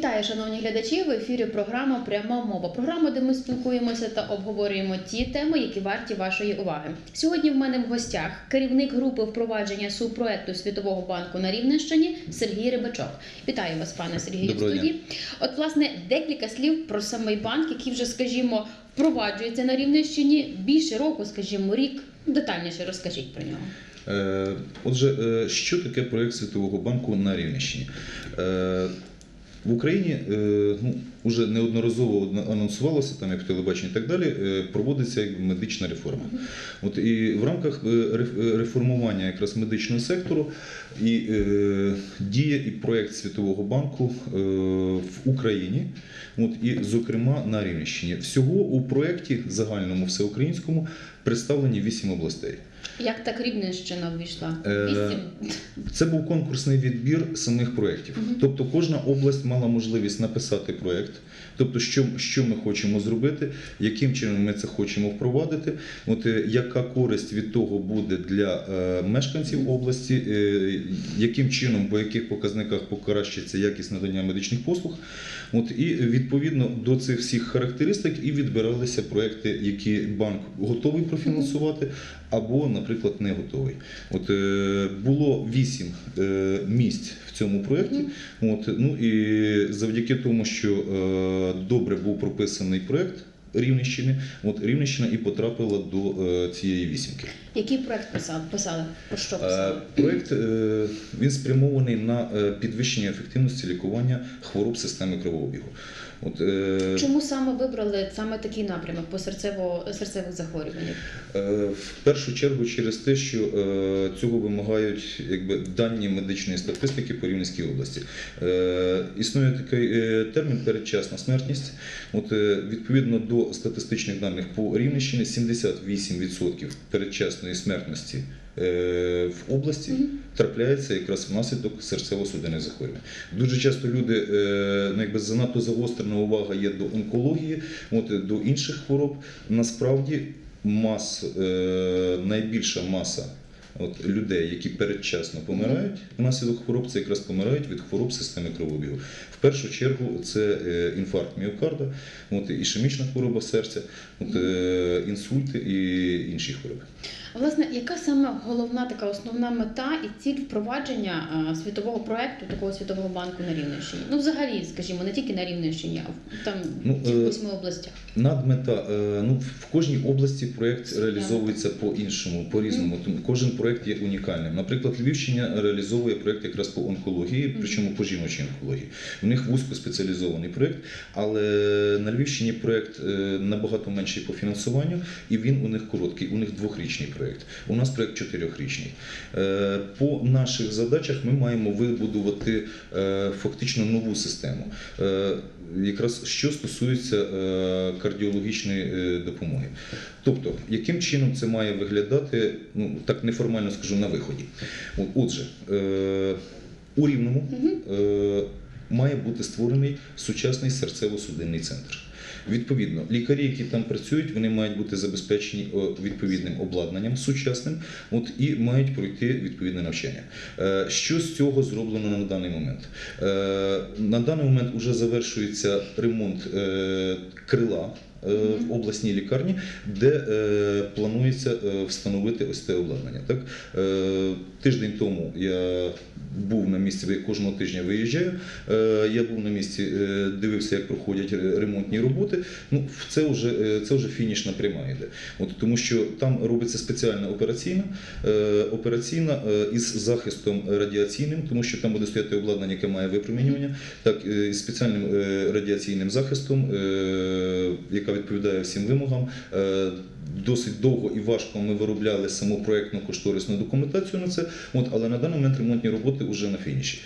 Вітаю, шановні глядачі. В ефірі програма Пряма мова. Програма, де ми спілкуємося та обговорюємо ті теми, які варті вашої уваги. Сьогодні в мене в гостях керівник групи впровадження субпроекту Світового банку на Рівненщині Сергій Рибачок. Вітаю вас, пане Сергію, в Доброго студії. От, власне, декілька слів про самий банк, який вже, скажімо, впроваджується на Рівненщині більше року, скажімо, рік. Детальніше розкажіть про нього. Е, Отже, е, що таке проєкт Світового банку на Рівненщині? В Україні е, ну, вже неодноразово анонсувалося, там як в телебаченні і так далі, е, проводиться медична реформа. От і в рамках е, реформування якраз медичного сектору і е, діє і проєкт Світового банку е, в Україні, от і зокрема на Рівненщині. Всього у проєкті загальному всеукраїнському представлені вісім областей. Як так Рівненщина ввійшла? Е, Вісім. Це був конкурсний відбір самих проєктів. Мгм. Тобто кожна область мала можливість написати проєкт, тобто, що, що ми хочемо зробити, яким чином ми це хочемо впровадити, от, е, яка користь від того буде для е, мешканців області, яким чином, по яких показниках покращиться якість надання медичних послуг. От, і відповідно до цих всіх характеристик і відбиралися проекти, які банк готовий профінансувати, або, наприклад, не готовий. От е, було вісім е, місць в цьому проєкті. От, ну і завдяки тому, що е, добре був прописаний проєкт Рівненщини, от Рівненщина і потрапила до е, цієї вісімки. Який проект писав, писали? Про що Е, писали? Проєкт е, він спрямований на е, підвищення ефективності лікування хвороб системи кровообігу. От, е, Чому саме вибрали саме такий напрямок по серцево серцевих захворюваннях? Е, В першу чергу через те, що е, цього вимагають якби, дані медичної статистики по Рівненській області. Е, Існує такий е, термін передчасна смертність. От, е, відповідно до статистичних даних по Рівненщині, 78% передчасної смертності е, в області трапляється якраз внаслідок серцево-судинних захворювань. Дуже часто люди е, ну, якби занадто загострена увага є до онкології, от, е, до інших хвороб. Насправді мас, найбільша маса от, людей, які передчасно помирають внаслідок хвороб, це якраз помирають від хвороб системи кровообігу. В першу чергу це е, інфаркт міокарда, от, ішемічна хвороба серця, от, е, інсульти і інші хвороби. Власне, яка саме головна така основна мета і ціль впровадження світового проекту такого світового банку на Рівненщині? Ну, взагалі, скажімо, не тільки на Рівненщині, а там Ну, в е, восьми областях. Надмета, е, ну в кожній області проєкт реалізовується по-іншому, по-різному. Тому кожен проєкт є унікальним. Наприклад, Львівщина реалізовує проєкт якраз по онкології, причому по жіночій онкології. У них вузькоспеціалізований проєкт, але на Львівщині проєкт е, набагато менший по фінансуванню, і він у них короткий. У них двохрічний проєкт. У нас проєкт чотирьохрічний. Е, По наших задачах ми маємо вибудувати е, фактично нову систему. Якраз що стосується кардіологічної допомоги. Тобто, яким чином це має виглядати, ну так неформально скажу, на виході. Отже, у Рівному має бути створений сучасний серцево-судинний центр. Відповідно, лікарі, які там працюють, вони мають бути забезпечені відповідним обладнанням сучасним, от і мають пройти відповідне навчання. Е, Що з цього зроблено на даний момент? Е, На даний момент вже завершується ремонт е, крила. е, В обласній лікарні, де е, планується е, встановити ось це обладнання. Так? Е, тиждень тому я був на місці, кожного тижня виїжджаю. Е, я був на місці, е, дивився, як проходять ремонтні роботи. Ну, це вже, е, це вже фінішна пряма йде. От, тому що там робиться спеціальна операційна, операційна із захистом радіаційним, тому що там буде стояти обладнання, яке має випромінювання, так, із спеціальним радіаційним захистом, яка відповідає всім вимогам. Досить довго і важко ми виробляли саму проєктну кошторисну документацію на це, от, але на даний момент ремонтні роботи вже на фініші.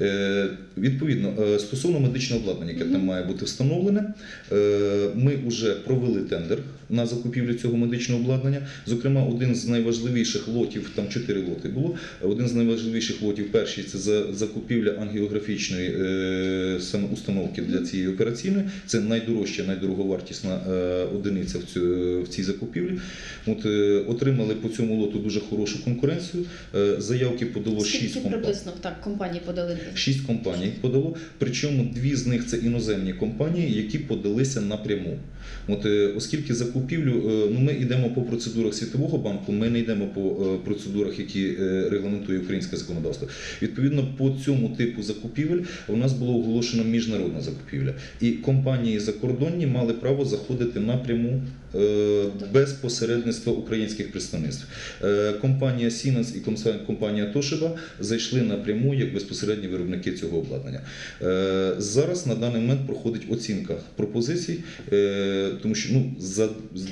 Е, відповідно, е, стосовно медичного обладнання, яке там має бути встановлене, е, ми вже провели тендер на закупівлю цього медичного обладнання. Зокрема, один з найважливіших лотів, там чотири лоти було. Один з найважливіших лотів, перший це за закупівля ангіографічної е, саме установки для цієї операційної. Це найдорожча, найдороговартісна е, одиниця в, цій закупівлі. От, е, отримали по цьому лоту дуже хорошу конкуренцію. Заявки подало шість компаній. приблизно так компанії подали? Шість компаній подало, причому дві з них це іноземні компанії, які подалися напряму. От, оскільки закупівлю, е, ну ми йдемо по процедурах Світового банку, ми не йдемо по е, процедурах, які е, регламентує українське законодавство. Відповідно, по цьому типу закупівель у нас було оголошено міжнародна закупівля, і компанії закордонні мали право заходити напряму без посередництва українських представництв. Компанія Siemens і компанія Toshiba зайшли напряму як безпосередні виробники цього обладнання. Зараз на даний момент проходить оцінка пропозицій, тому що ну за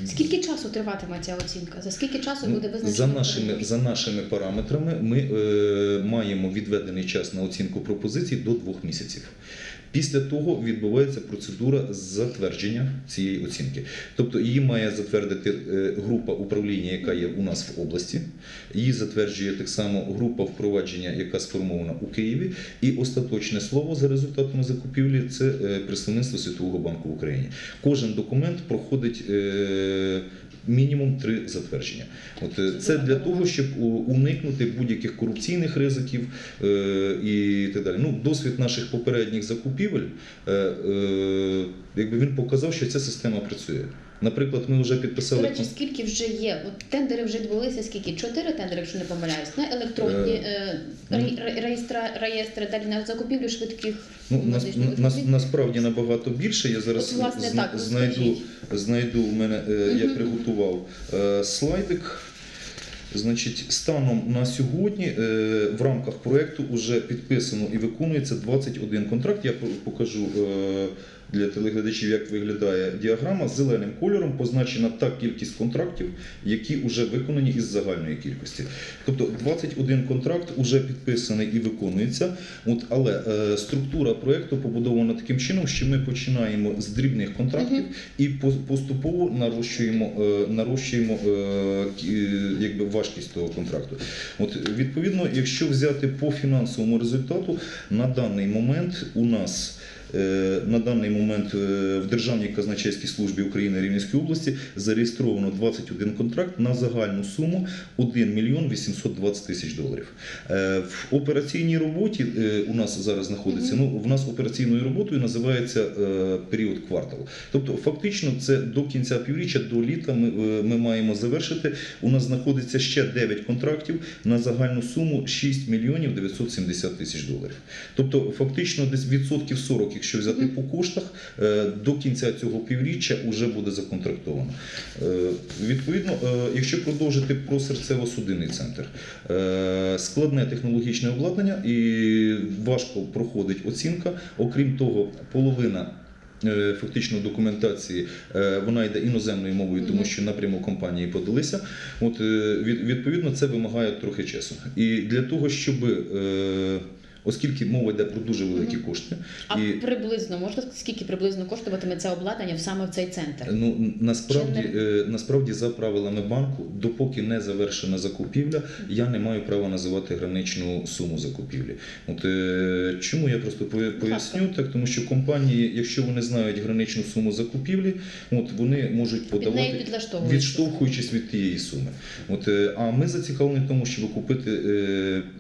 Скільки часу триватиме ця оцінка? За скільки часу Ну, буде визначено? за нашими за нашими параметрами. Ми е, маємо відведений час на оцінку пропозицій до двох місяців. Після того відбувається процедура затвердження цієї оцінки. Тобто її має затвердити е, група управління, яка є у нас в області. Її затверджує так само група впровадження, яка сформована у Києві. І остаточне слово за результатами закупівлі це е, представництво Світового банку в Україні. Кожен документ проходить. Мінімум три затвердження. От е, це для того, щоб уникнути будь-яких корупційних ризиків е, і так далі. Ну, досвід наших попередніх закупівель, е, якби він показав, що ця система працює. Наприклад, ми вже До підписали речі, скільки вже є? От тендери вже відбулися, скільки? Чотири тендери, якщо не помиляюсь, на електронні е, ну, ре- ре- реєстра, реєстри, далі на закупівлю швидких Ну, медичних нас, насправді набагато більше. Я зараз От, власне, зна- так, знайду, знайду у мене, е, я Мгм. приготував е, слайдик. Значить, станом на сьогодні е, в рамках проєкту вже підписано і виконується 21 контракт. Я покажу е, для телеглядачів, як виглядає діаграма. Зеленим кольором позначена та кількість контрактів, які вже виконані із загальної кількості. Тобто 21 контракт вже підписаний і виконується. От, але е, структура проєкту побудована таким чином, що ми починаємо з дрібних контрактів і по- поступово нарощуємо, е, нарощуємо е, якби важкість того контракту. От, відповідно, якщо взяти по фінансовому результату, на даний момент у нас на даний момент е, в Державній казначейській службі України Рівненської області зареєстровано 21 контракт на загальну суму 1 мільйон 820 тисяч доларів. Е, В операційній роботі е, у нас зараз знаходиться. Ну, в нас операційною роботою називається е, період квартал. Тобто, фактично, це до кінця півріччя, до літа ми, е, ми маємо завершити. У нас знаходиться ще 9 контрактів на загальну суму 6 мільйонів 970 тисяч доларів. Тобто, фактично, десь відсотків 40, якщо взяти по коштах, е, до кінця цього півріччя вже буде законтрактовано. Е, Відповідно, е, якщо продовжити про серцево-судинний центр, складне технологічне обладнання і важко проходить оцінка. Окрім того, половина. Фактично документації вона йде іноземною мовою, тому що напряму компанії подалися. От відповідно це вимагає трохи часу. І для того, щоб оскільки мова йде про дуже великі кошти, А і приблизно можна сказати, скільки приблизно коштуватиме це обладнання саме в цей центр? Ну насправді, Чи е, насправді за правилами банку, допоки не завершена закупівля, я не маю права називати граничну суму закупівлі. От е, чому я просто поясню так, тому що компанії, якщо вони знають граничну суму закупівлі, от вони можуть подавати. Відштовхуючись від тієї суми, от е, а ми зацікавлені в тому, щоб купити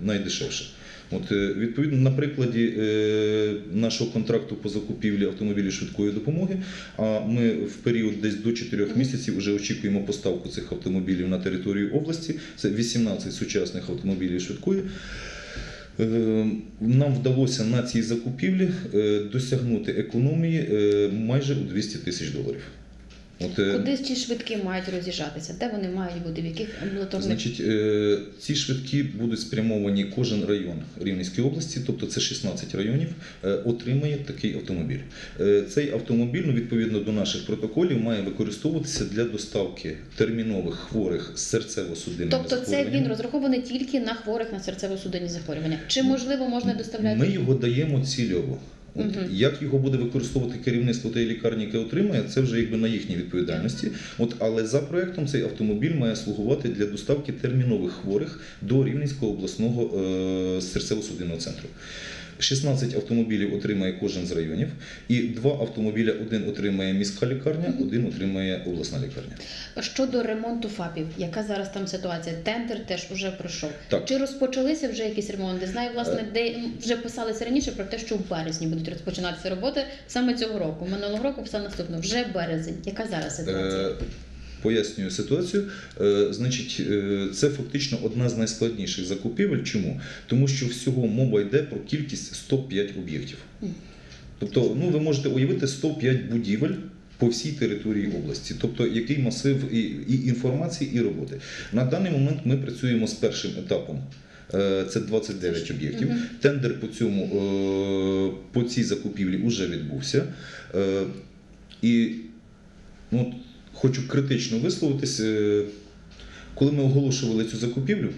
найдешевше. От е, відповідно на прикладі е, нашого контракту по закупівлі автомобілів швидкої допомоги. А ми в період десь до 4 місяців вже очікуємо поставку цих автомобілів на територію області. Це 18 сучасних автомобілів швидкої. Е, Нам вдалося на цій закупівлі досягнути економії майже у 200 тисяч доларів. От, е, Куди ці швидкі мають роз'їжджатися? Де вони мають бути? В яких амбулаторних Значить, е, ці швидкі будуть спрямовані кожен район Рівненської області, тобто це 16 районів, е, отримає такий автомобіль. Е, Цей автомобіль, ну, відповідно до наших протоколів, має використовуватися для доставки термінових хворих з серцево-судинними Тобто це він розрахований тільки на хворих на серцево-судинні захворювання. Чи можливо можна доставляти? Ми його даємо цільово. От, угу. Як його буде використовувати керівництво тієї лікарні, яке отримає, це вже якби на їхній відповідальності. От, але за проектом цей автомобіль має слугувати для доставки термінових хворих до Рівненського обласного е, серцево-судинного центру. 16 автомобілів отримає кожен з районів, і два автомобіля один отримає міська лікарня, один отримає обласна лікарня. Щодо ремонту ФАПів, яка зараз там ситуація? Тендер теж уже пройшов. Так. Чи розпочалися вже якісь ремонти? Знаю, власне, де вже писалися раніше про те, що в березні будуть розпочинатися роботи саме цього року. Минулого року писав наступно. Вже березень. Яка зараз ситуація? Пояснюю ситуацію. Е, Значить, е, це фактично одна з найскладніших закупівель. Чому? Тому що всього мова йде про кількість 105 об'єктів. Тобто, ну ви можете уявити 105 будівель. По всій території області, тобто який масив і, і інформації, і роботи. На даний момент ми працюємо з першим етапом. Е, Це 29 об'єктів. Мгм. Тендер по цьому по цій закупівлі вже відбувся. І ну, хочу критично висловитись. е, Коли ми оголошували цю закупівлю,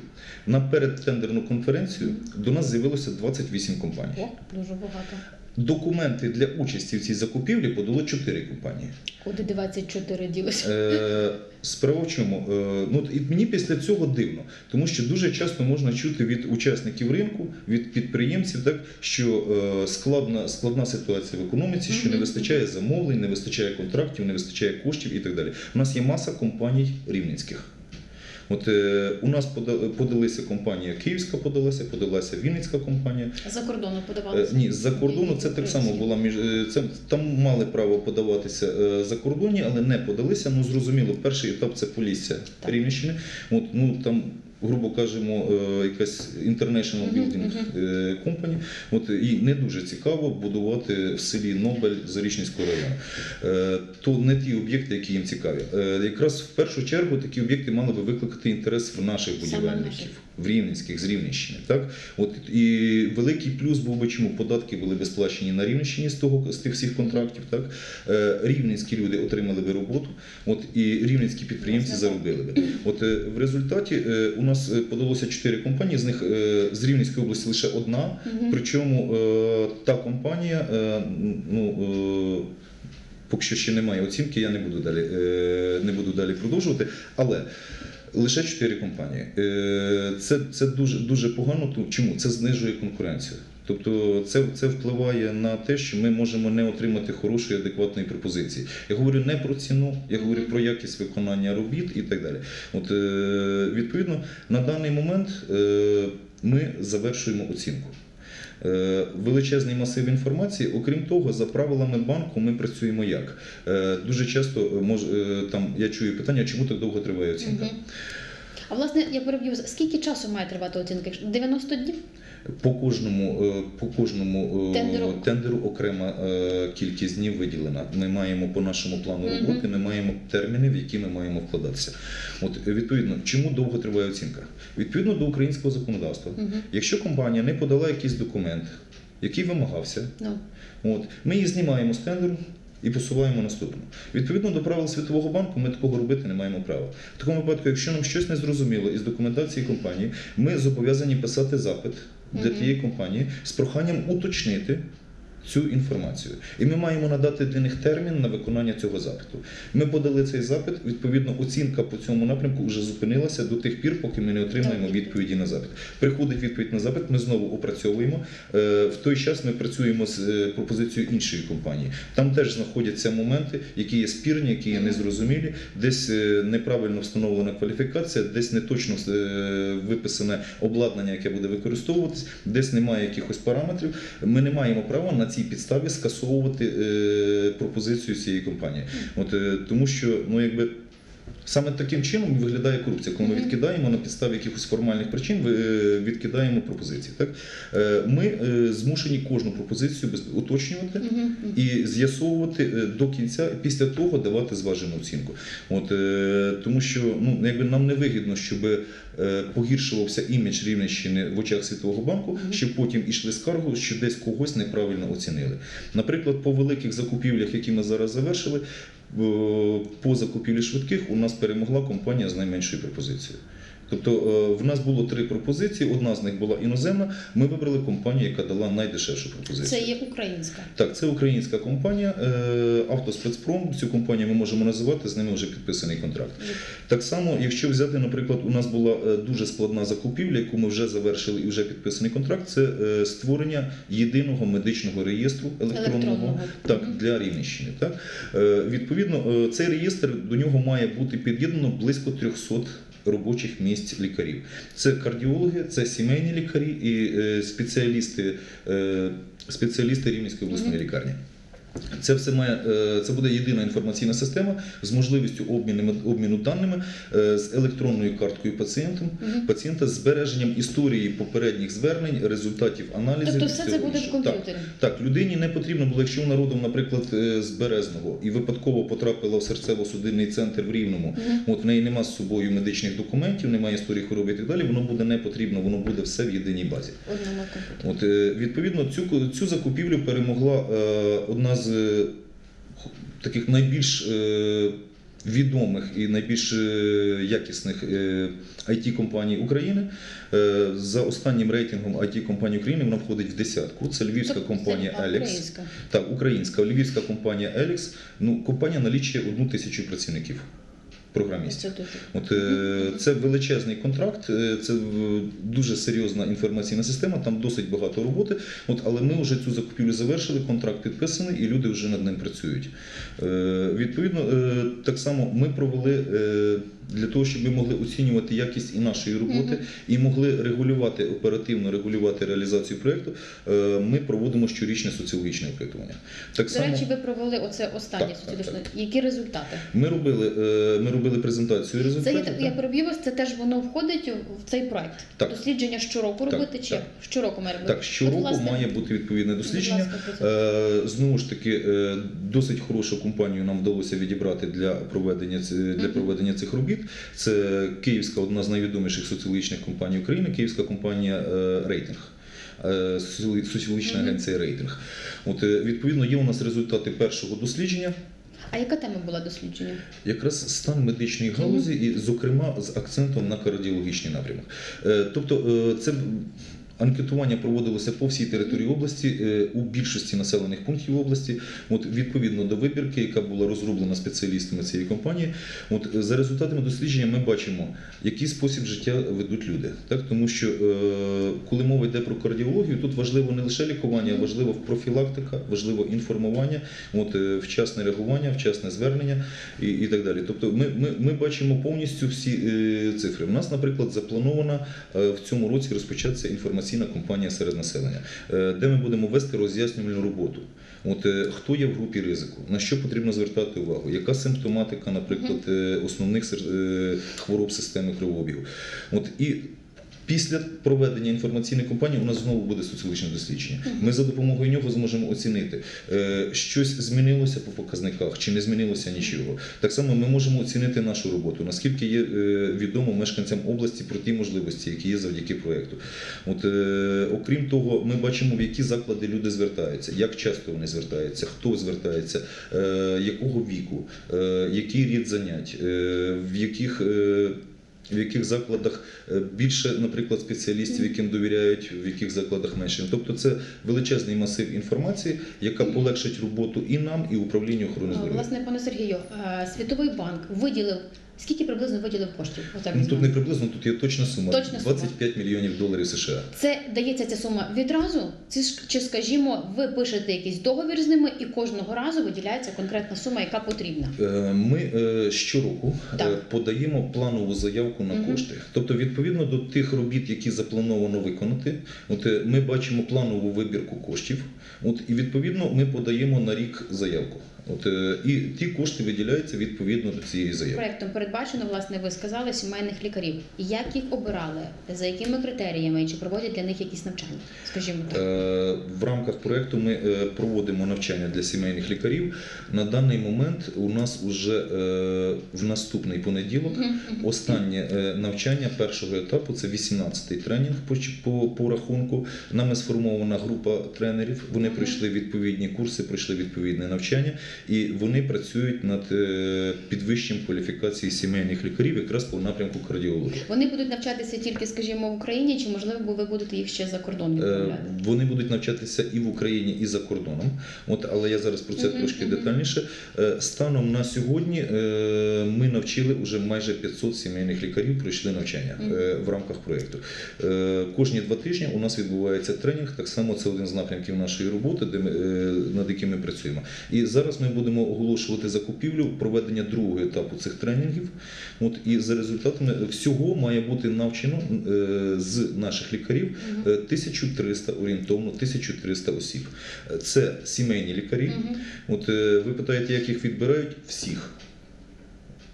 на передтендерну конференцію до нас з'явилося 28 компаній. О, дуже багато. Документи для участі в цій закупівлі подало 4 компанії. Куди 24 ділося? Е, Справа в чому? Е, Ну, і мені після цього дивно, тому що дуже часто можна чути від учасників ринку, від підприємців, так що е, складна, складна ситуація в економіці, що не вистачає замовлень, не вистачає контрактів, не вистачає коштів і так далі. У нас є маса компаній рівненських. От е, у нас пода- подалися компанія Київська подалася, подалася Вінницька компанія. За кордону Е. Ні, з-за кордону це так само була між е, це там мали право подаватися е, за кордоні, але не подалися. Ну зрозуміло, перший етап це Полісся Так. Рівненщини. От ну там. Грубо кажемо, е, якась International Building е, Company. От і не дуже цікаво будувати в селі Нобель Зарічницького району. Е, То не ті об'єкти, які їм цікаві. Якраз в першу чергу такі об'єкти мали би викликати інтерес в наших будівельників. В Рівненських, з Рівненщини. Так? От і великий плюс був би чому податки були би сплачені на Рівненщині з того з тих всіх контрактів. Так Е, рівненські люди отримали би роботу, от і рівненські підприємці заробили би. От е, в результаті е, у нас подалося чотири компанії. З них з Рівненської області лише одна. Причому та компанія ну. Поки що ще немає оцінки, я не буду далі, не буду далі продовжувати. Але лише чотири компанії. Е, Це, це дуже, дуже погано. Чому? Це знижує конкуренцію. Тобто це, це впливає на те, що ми можемо не отримати хорошої, адекватної пропозиції. Я говорю не про ціну, я говорю про якість виконання робіт і так далі. От, е, відповідно, на даний момент е, ми завершуємо оцінку. Е, Величезний масив інформації. Окрім того, за правилами банку ми працюємо як? Е, Дуже часто е, мож, там я чую питання, чому так довго триває оцінка? А власне, я переб'ю, скільки часу має тривати оцінка? Якщо- 90 днів? По кожному, е, по кожному е, Тендеру. тендеру окрема е, кількість днів виділена. Ми маємо по нашому плану роботи, ми маємо терміни, в які ми маємо вкладатися. От відповідно, чому довго триває оцінка? Відповідно до українського законодавства. Угу. Якщо компанія не подала якийсь документ, який вимагався, Ну, От. Ми її знімаємо з тендеру і посуваємо наступну. Відповідно до правил Світового банку, ми такого робити не маємо права. В такому випадку, якщо нам щось не зрозуміло із документації компанії, ми зобов'язані писати запит для тієї компанії з проханням уточнити. Цю інформацію, і ми маємо надати для них термін на виконання цього запиту. Ми подали цей запит. Відповідно, оцінка по цьому напрямку вже зупинилася до тих пір, поки ми не отримаємо відповіді на запит. Приходить відповідь на запит, ми знову опрацьовуємо. Е, В той час ми працюємо з е, пропозицією іншої компанії. Там теж знаходяться моменти, які є спірні, які є незрозумілі, десь е, неправильно встановлена кваліфікація, десь не точно виписане обладнання, яке буде використовуватись, десь немає якихось параметрів. Ми не маємо права на цій підставі скасовувати е, пропозицію цієї компанії. От е, тому що ну якби. Саме таким чином виглядає корупція, коли ми відкидаємо на підставі якихось формальних причин, е, відкидаємо пропозиції. Так? Е, Ми е, змушені кожну пропозицію уточнювати і з'ясовувати до кінця, після того давати зважену оцінку. От, тому що ну, якби нам не вигідно, щоб погіршувався імідж Рівненщини в очах Світового банку, щоб потім ішли скаргу, що десь когось неправильно оцінили. Наприклад, по великих закупівлях, які ми зараз завершили, по закупівлі швидких у нас перемогла компанія з найменшою пропозицією. Тобто е, в нас було три пропозиції. Одна з них була іноземна. Ми вибрали компанію, яка дала найдешевшу пропозицію. Це є українська. Так, це українська компанія е, Автоспецпром. Цю компанію ми можемо називати, з ними вже підписаний контракт. Так само, якщо взяти, наприклад, у нас була е, дуже складна закупівля, яку ми вже завершили і вже підписаний контракт. Це створення єдиного медичного реєстру електронного, Електронного. так для Рівненщини. Так відповідно, цей реєстр до нього має бути під'єднано близько 300 робочих місць лікарів. Це кардіологи, це сімейні лікарі і е, спеціалісти, е, спеціалісти Рівненської обласної лікарні. Це все має е, це буде єдина інформаційна система з можливістю обміну, обміну даними е, з електронною карткою пацієнтом, Мгм. пацієнта з збереженням історії попередніх звернень, результатів аналізів. Тобто все це буде в іншого. Так. комп'ютері. Так, людині не потрібно було, якщо вона родом, наприклад, е, з Березного і випадково потрапила в серцево-судинний центр в Рівному. Мгм. От в неї нема з собою медичних документів, немає історії хвороби і так далі. Воно буде не потрібно, воно буде все в єдиній базі. Одному. От відповідно цю цю закупівлю перемогла одна з е, таких найбільш е, відомих і найбільш е, якісних it компаній України. За останнім рейтингом it компаній України вона входить в десятку. Це львівська Тобто компанія Елікс. Так, українська львівська компанія Елікс. Ну, компанія налічує одну тисячу працівників. Програмістів. От е, це величезний контракт, е, це дуже серйозна інформаційна система, там досить багато роботи. От, але ми вже цю закупівлю завершили, контракт підписаний, і люди вже над ним працюють. Е, відповідно, так само ми провели. для того, щоб ми могли оцінювати якість і нашої роботи, Мгм. і могли регулювати оперативно регулювати реалізацію проєкту, ми проводимо щорічне соціологічне опитування. Так До само речі, ви провели оце останнє Так, так, соціологічне. Які результати? ми робили, ми робили презентацію Це результатів. є, я переб'ю вас, це теж воно входить в цей проект. Так. Дослідження щороку Так, робити чи так. щороку має робити? Так, щороку От, має бути відповідне дослідження. ласка. Е, Знову ж таки, е, досить хорошу компанію нам вдалося відібрати для проведення для проведення цих робіт. Це Київська, одна з найвідоміших соціологічних компаній України, Київська компанія е, Рейтинг. Соціологічна агенція рейтинг. От відповідно є у нас результати першого дослідження, А яка тема була дослідження? якраз стан медичної галузі, і, зокрема, з акцентом на кардіологічний напрямок. Е, Тобто, е, це анкетування проводилося по всій території області е, у більшості населених пунктів області. От відповідно до вибірки, яка була розроблена спеціалістами цієї компанії. От за результатами дослідження ми бачимо, який спосіб життя ведуть люди. Так тому що е, коли мова йде про кардіологію, тут важливо не лише лікування, важливо профілактика, важливо інформування, от е, вчасне реагування, вчасне звернення і, і так далі. Тобто, ми, ми, ми бачимо повністю всі цифри. У нас, наприклад, запланована в цьому році розпочатися інформаційна компанія серед населення, е, де ми будемо вести роз'яснювальну роботу. От е, хто є в групі ризику, на що потрібно звертати увагу, яка симптоматика, наприклад, е, основних хвороб системи кровообігу. От і Після проведення інформаційної кампанії у нас знову буде соціологічне дослідження. Ми за допомогою нього зможемо оцінити, е, щось змінилося по показниках, чи не змінилося нічого. Так само ми можемо оцінити нашу роботу, наскільки є е, відомо мешканцям області про ті можливості, які є завдяки проєкту. От, е, окрім того, ми бачимо, в які заклади люди звертаються, як часто вони звертаються, хто звертається, якого віку, який рід занять, в яких. Е, в яких закладах е, більше, наприклад, спеціалістів, яким довіряють, в яких закладах менше. Тобто це величезний масив інформації, яка полегшить роботу і нам, і управлінню охорони здоров'я. Власне, пане Сергію, е, Світовий банк виділив скільки приблизно виділив коштів? Отак Ну, тут не приблизно, тут є точна сума. Точна сума. 25 мільйонів доларів США. Це дається ця сума відразу? Ж- чи скажімо, ви пишете якийсь договір з ними і кожного разу виділяється конкретна сума, яка потрібна? Е, Ми е, щороку Так. е, подаємо планову заявку на Мгм. кошти. Тобто, відповідно до тих робіт, які заплановано виконати, от ми бачимо планову вибірку коштів. От і відповідно ми подаємо на рік заявку. От і ті кошти виділяються відповідно до цієї заявки. Проектом передбачено, власне, ви сказали сімейних лікарів. Як їх обирали? За якими критеріями? Чи проводять для них якісь навчання? Скажімо так. Е, В рамках проєкту ми е, проводимо навчання для сімейних лікарів. На даний момент у нас уже е, в наступний понеділок. Останнє навчання першого етапу це 18-й тренінг по, по, по рахунку. Нами сформована група тренерів. Вони пройшли відповідні курси, пройшли відповідне навчання. і вони працюють над підвищенням кваліфікації сімейних лікарів якраз по напрямку кардіології. Вони будуть навчатися тільки, скажімо, в Україні, чи можливо ви будете їх ще за кордон Е, відправляти? Вони будуть навчатися і в Україні, і за кордоном. От, але я зараз про це Мгм, трошки мгм. детальніше. Е, Станом на сьогодні е, ми навчили вже майже 500 сімейних лікарів, пройшли навчання е, в рамках проєкту. Кожні два тижні у нас відбувається тренінг. Так само це один з напрямків нашої роботи, де ми, над яким ми працюємо. І зараз ми будемо оголошувати закупівлю проведення другого етапу цих тренінгів. От, і за результатами всього має бути навчено е, з наших лікарів Мгм. Е, 1300 орієнтовно 1300 осіб. Е, Це сімейні лікарі. От е, ви питаєте, як їх відбирають? Всіх.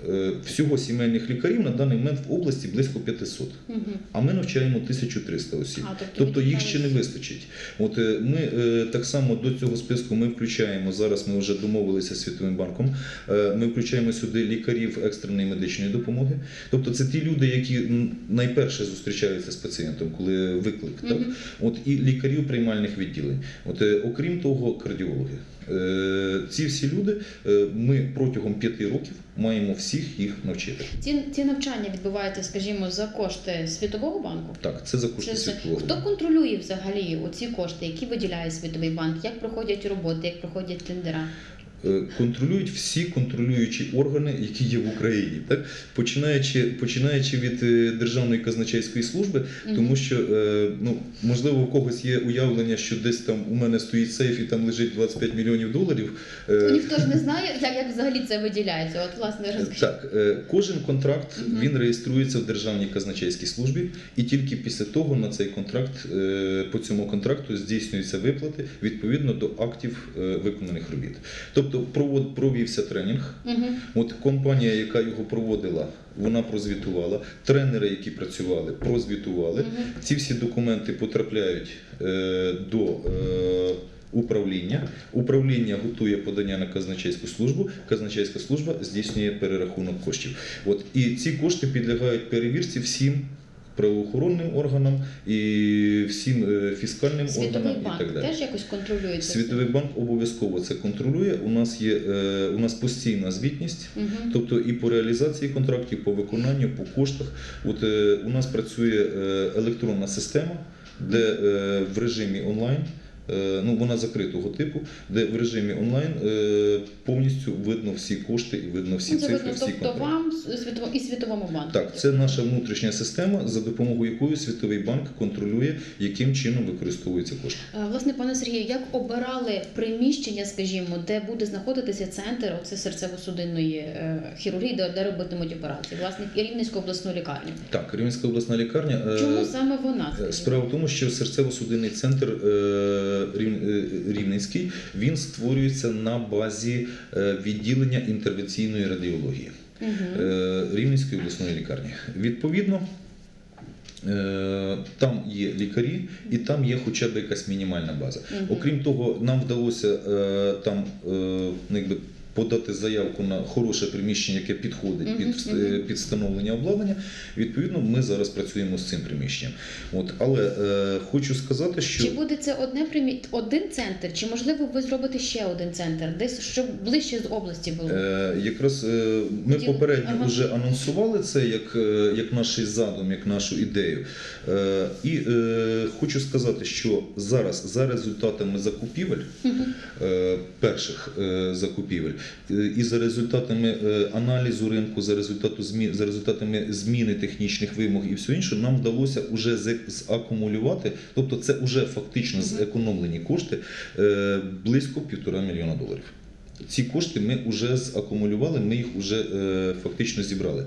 Е, Всього сімейних лікарів на даний момент в області близько 500. Мгм. А ми навчаємо 1300 осіб. А, тобто Тобто їх ще не вистачить. От е, ми е, так само до цього списку ми включаємо зараз. Ми вже домовилися з Світовим банком. Ми включаємо сюди лікарів екстреної медичної допомоги. Тобто це ті люди, які найперше зустрічаються з пацієнтом, коли виклик. Так? От і лікарів приймальних відділень. От окрім того, кардіологи. Ці всі люди ми протягом п'яти років маємо всіх їх навчити. Ці, ці навчання відбуваються, скажімо, за кошти Світового банку. Так, це за кошти Це- світового. Хто контролює взагалі оці кошти, які виділяє Світовий банк? Як проходять роботи, як проходять тендера? Е, контролюють всі контролюючі органи, які є в Україні, так починаючи починаючи від е, державної казначейської служби, тому що е, ну можливо у когось є уявлення, що десь там у мене стоїть сейф і там лежить 25 мільйонів доларів. Ніхто ж не знає, як, як взагалі це виділяється. От, власне, розкажіть. Так, кожен контракт він реєструється в державній казначейській службі, і тільки після того на цей контракт по цьому контракту здійснюються виплати відповідно до актів виконаних робіт. Тобто провод провівся тренінг. Мгм. От компанія, яка його проводила, вона прозвітувала. Тренери, які працювали, прозвітували. Мгм. Ці всі документи потрапляють е, до е, управління. Управління готує подання на казначейську службу. Казначейська служба здійснює перерахунок коштів. От і ці кошти підлягають перевірці всім. Правоохоронним органам і всім е, фіскальним Світовий органам і так далі. теж якось контролює це. Світовий банк обов'язково це контролює. У нас є е, у нас постійна звітність. угу. Тобто і по реалізації контрактів, по виконанню, по коштах. От е, у нас працює електронна система, де в режимі онлайн. Е, Ну, вона закритого типу, де в режимі онлайн е, повністю видно всі кошти і видно всі Ну, це цифри, видно, всі тобто контракти. вам і світовому банку. Так, це наша внутрішня система, за допомогою якої Світовий банк контролює, яким чином використовуються кошти. Е, Власне, пане Сергію, як обирали приміщення, скажімо, де буде знаходитися центр оце серцево-судинної хірургії, де, де робитимуть операції, власне, Рівненську обласну лікарню. Так, Рівненська обласна лікарня. Чому саме вона? Скажімо? Справа в тому, що серцево-судинний центр Рівненський він створюється на базі е, відділення інтервенційної радіології е, Рівненської обласної лікарні. Відповідно. е, Там є лікарі, і там є хоча б якась мінімальна база. Окрім того, нам вдалося е, там е, ну, якби, подати заявку на хороше приміщення, яке підходить під, е, під встановлення обладнання. Відповідно, ми зараз працюємо з цим приміщенням. От, але е, хочу сказати, що Чи буде це одне примі... один центр, чи можливо ви зробите ще один центр, десь щоб ближче з області було? Е, Якраз е, ми Хотіли- попередньо ага. вже анонсували це як, е, як наш задум, як нашу ідею. Е, І е, хочу сказати, що зараз за результатами закупівель, е, перших е, закупівель, і за результатами е, аналізу ринку, за, за результатами зміни технічних вимог і все інше, нам вдалося вже закумулювати, тобто це вже фактично зекономлені кошти е, близько півтора мільйона доларів. Ці кошти ми вже закумулювали, ми їх вже е, фактично зібрали.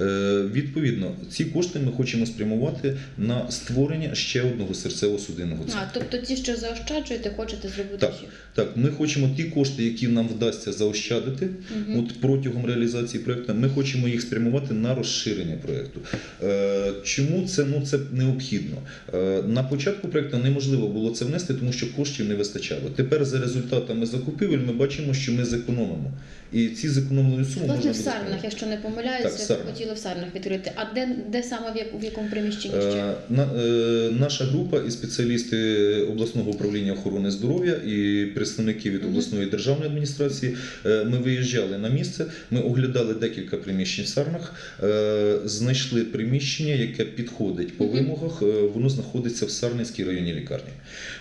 Е, відповідно, ці кошти ми хочемо спрямувати на створення ще одного серцево-судинного центру. А, тобто ті, що заощаджуєте, хочете зробити Так. ще? Так, ми хочемо ті кошти, які нам вдасться заощадити Мгм. от протягом реалізації проекту, ми хочемо їх спрямувати на розширення проекту. Е, чому це ну це необхідно? Е, на початку проекту неможливо було це внести, тому що коштів не вистачало. Тепер за результатами закупівель ми бачимо, що що ми зекономимо. І ці зекономлені суми можна в Сарнах, якщо не Так, помиляюся, Сарнах. хотіли в Сарнах відкрити. А де, де саме в, як, в якому приміщенні ще? Е, на- е, Наша група і спеціалісти обласного управління охорони здоров'я і представники від обласної державної адміністрації. е, Ми виїжджали на місце, ми оглядали декілька приміщень в Сарнах, е, знайшли приміщення, яке підходить по вимогах. е, Воно знаходиться в Сарненській районній лікарні.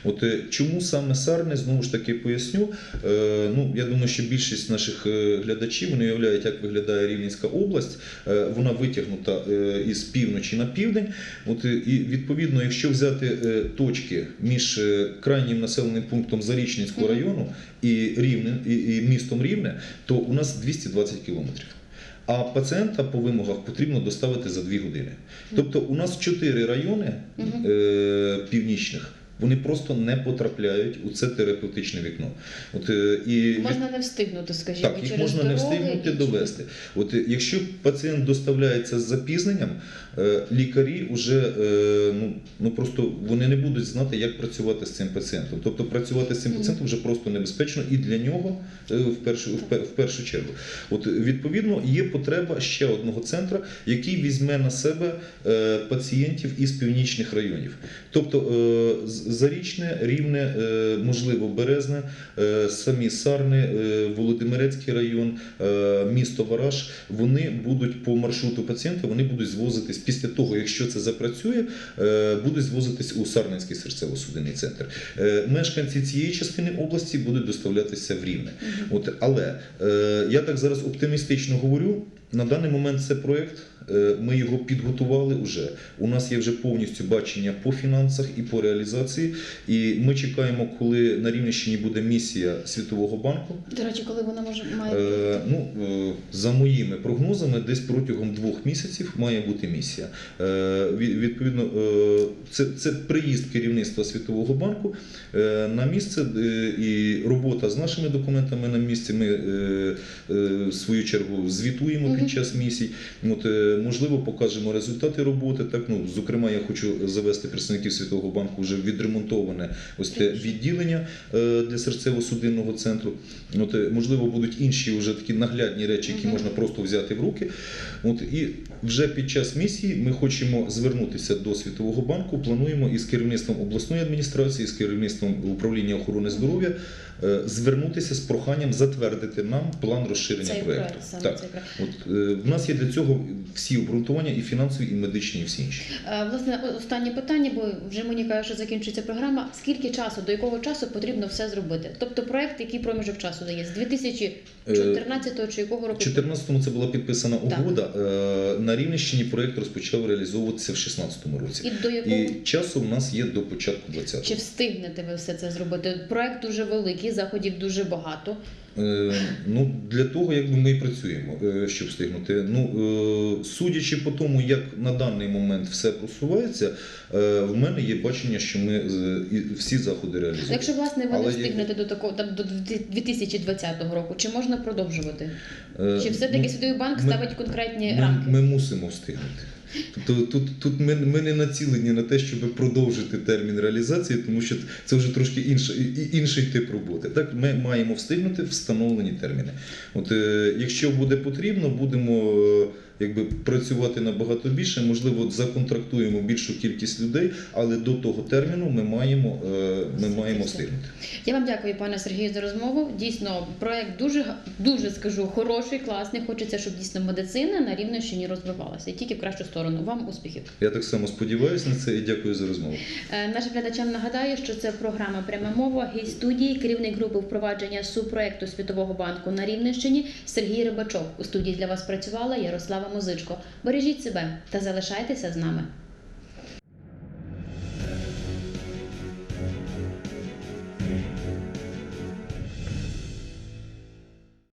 От е, чому саме Сарни, знову ж таки поясню. Е, Ну, я думаю, що більшість наших е, глядачів вони уявляють, як виглядає Рівненська область. Е, Вона витягнута е, із півночі на південь. От, і відповідно, якщо взяти точки між крайнім населеним пунктом Зарічненського району і, Рівне, і, і містом Рівне, то у нас 220 кілометрів. А пацієнта по вимогах потрібно доставити за 2 години. Тобто у нас 4 райони е, північних. Вони просто не потрапляють у це терапевтичне вікно. От, е, і Можна не встигнути, скажімо, так, їх через можна не встигнути і- довести. От е, якщо пацієнт доставляється з запізненням, е, лікарі вже ну, ну просто вони не будуть знати, як працювати з цим пацієнтом. Тобто працювати з цим пацієнтом вже просто небезпечно і для нього в першу, в першу чергу. От відповідно є потреба ще одного центру, який візьме на себе пацієнтів із північних районів. Тобто з- Зарічне, Рівне, е, можливо, Березне, е, самі Сарни, е, Володимирецький район, місто Вараш, вони будуть по маршруту пацієнта, вони будуть звозитись після того, якщо це запрацює, будуть звозитись у Сарненський серцево-судинний центр. Мешканці цієї частини області будуть доставлятися в Рівне. От, але я так зараз оптимістично говорю. На даний момент це проєкт. е, Ми його підготували вже. У нас є вже повністю бачення по фінансах і по реалізації. І ми чекаємо, коли на Рівненщині буде місія Світового банку. До речі, коли вона може має Е, ну, е, за моїми прогнозами, десь протягом двох місяців має бути місія. Е, відповідно, е, це, це приїзд керівництва Світового банку е, на місце е, і робота з нашими документами на місці. Ми е, е, в свою чергу звітуємо. Під час місій. От, е, можливо, покажемо результати роботи. Так, ну, зокрема, я хочу завести представників Світового банку вже відремонтоване ось те відділення е, для серцево-судинного центру. От, е, можливо, будуть інші вже такі наглядні речі, які можна просто взяти в руки. От, і вже під час місії ми хочемо звернутися до Світового банку. Плануємо із керівництвом обласної адміністрації, з керівництвом управління охорони здоров'я звернутися з проханням затвердити нам план розширення цей проєкту. проект саме Так. цей проект. От, е, в нас є для цього всі обґрунтування, і фінансові, і медичні, і всі інші. Е, Власне, останнє питання, бо вже мені кажуть, що закінчується програма. Скільки часу, до якого часу потрібно все зробити? Тобто проект, який проміжок часу дає? З 2014 чи якого року? У 2014-му це була підписана угода. Е, На Рівненщині проєкт розпочав реалізовуватися в 2016 році. І до якого І часу в нас є до початку 20-го. чи встигнете ви все це зробити? Проект дуже великий, заходів дуже багато. Е, Ну, для того, якби ми і працюємо, е, щоб встигнути. Ну, е, судячи по тому, як на даний момент все просувається, в мене є бачення, що ми всі заходи реалізуємо. Якщо власне ви не встигнете до такого там до 2020 року, чи можна продовжувати? Чи все таки ну, Світовий банк ми- ставить конкретні ми, рамки? ми мусимо встигнути. Тобто тут, тут ми, ми не націлені на те, щоб продовжити термін реалізації, тому що це вже трошки інша, і- і- інший тип роботи. Так, ми маємо встигнути встановлені терміни. От, е, якщо буде потрібно, будемо е, якби, працювати набагато більше, можливо, законтрактуємо більшу кількість людей, але до того терміну ми маємо, е, ми маємо встигнути. Я вам дякую, пане Сергію, за розмову. Дійсно, проект дуже дуже скажу хороший, класний. Хочеться, щоб дійсно медицина на Рівненщині розвивалася і тільки в кращу сторону. Вам успіхів. Я так само сподіваюся на це і дякую за розмову. Е, Нашим глядачам нагадаю, що це програма Пряма мова. Гість студії, керівник групи впровадження субпроекту Світового банку на Рівненщині Сергій Рибачов. У студії для вас працювала Ярослава Музичко. Бережіть себе та залишайтеся з нами.